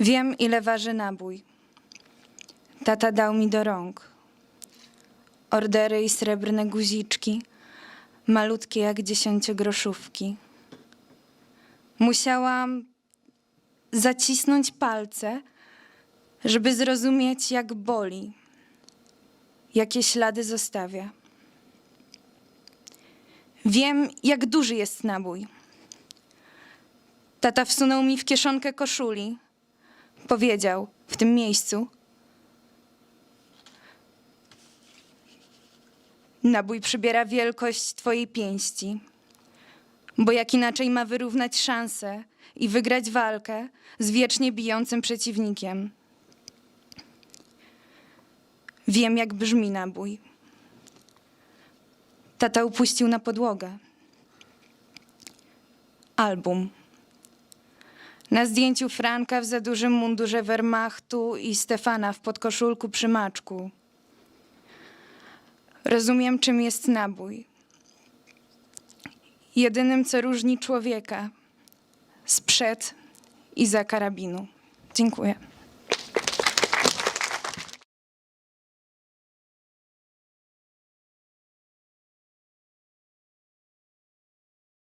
Wiem, ile waży nabój. Tata dał mi do rąk. Ordery i srebrne guziczki, malutkie jak dziesięciogroszówki. Musiałam zacisnąć palce, żeby zrozumieć, jak boli, jakie ślady zostawia. Wiem, jak duży jest nabój. Tata wsunął mi w kieszonkę koszuli. Powiedział w tym miejscu. Nabój przybiera wielkość twojej pięści, bo jak inaczej ma wyrównać szanse i wygrać walkę z wiecznie bijącym przeciwnikiem. Wiem, jak brzmi nabój. Tata upuścił na podłogę. Album. Na zdjęciu Franka w za dużym mundurze Wehrmachtu i Stefana w podkoszulku przy maczku. Rozumiem, czym jest nabój. Jedynym, co różni człowieka sprzed i za karabinu. Dziękuję.